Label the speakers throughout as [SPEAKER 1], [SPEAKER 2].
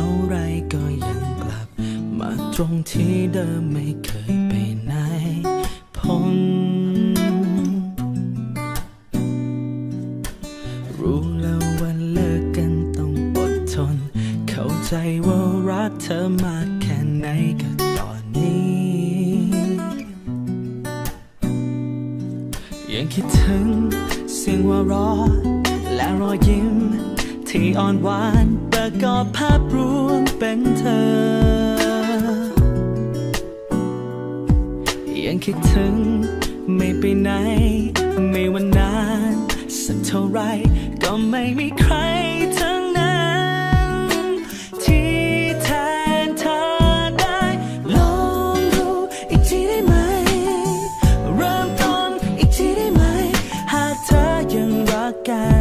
[SPEAKER 1] าไรก็ยังกลับ มาตรงที่เดิมไม่เคยไปไหนพ้นรู้แล้วว่าเลิกกันต้องอดทน เข้าใจว่ารักเธอมากแค่ไหนก็ตอนนี้ ยังคิดถึงเสียงว่าเรอและรอยยิ้มที่อ่อนหวาน ประกอบภาพรวมเป็นเธอ ยังคิดถึงไม่ไปไหน ไม่ว่านาน สักเท่าไรก็ไม่มีใครทั้งนั้น ที่แทนเธอได้ ลองดูอีกทีได้ไหม เริ่มต้นอีกทีได้ไหม หากเธอยังรักกัน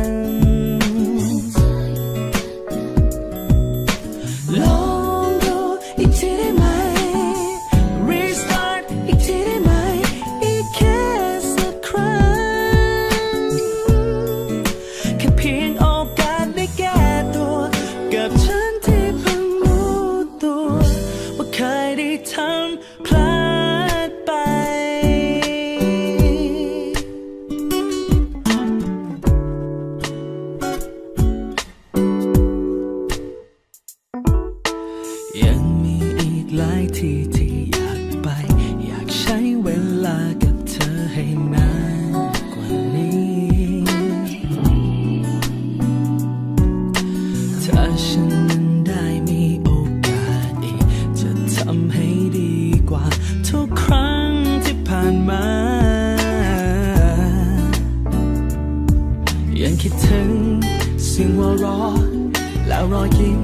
[SPEAKER 1] หลายที่ที่อยากไป อยากใช้เวลากับเธอให้นานกว่านี้ ถ้าฉันนั้นได้มีโอกาสอีก จะทำให้ดีกว่า ทุกครั้งที่ผ่านมา ยังคิดถึงเสียงหัวเราะแล้วรอยยิ้ม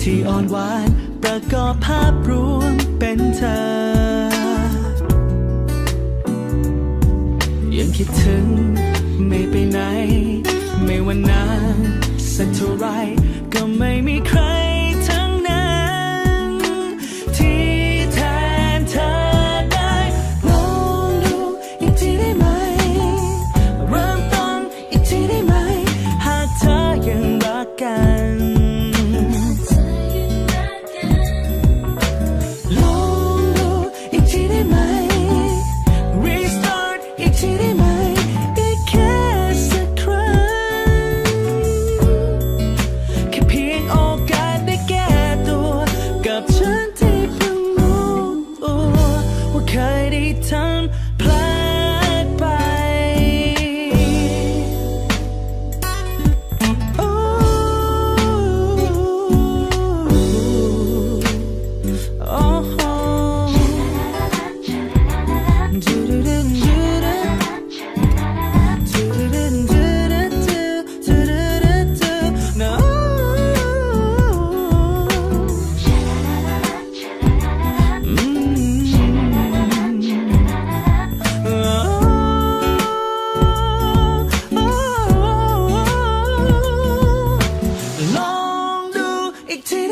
[SPEAKER 1] ที่อ่อนหวาน ประกอบภาพรวมเป็นเธอ ยังคิดถึงไม่ไปไหน ไม่ว่านานสักเท่าไรก็ไม่มีใคร big team.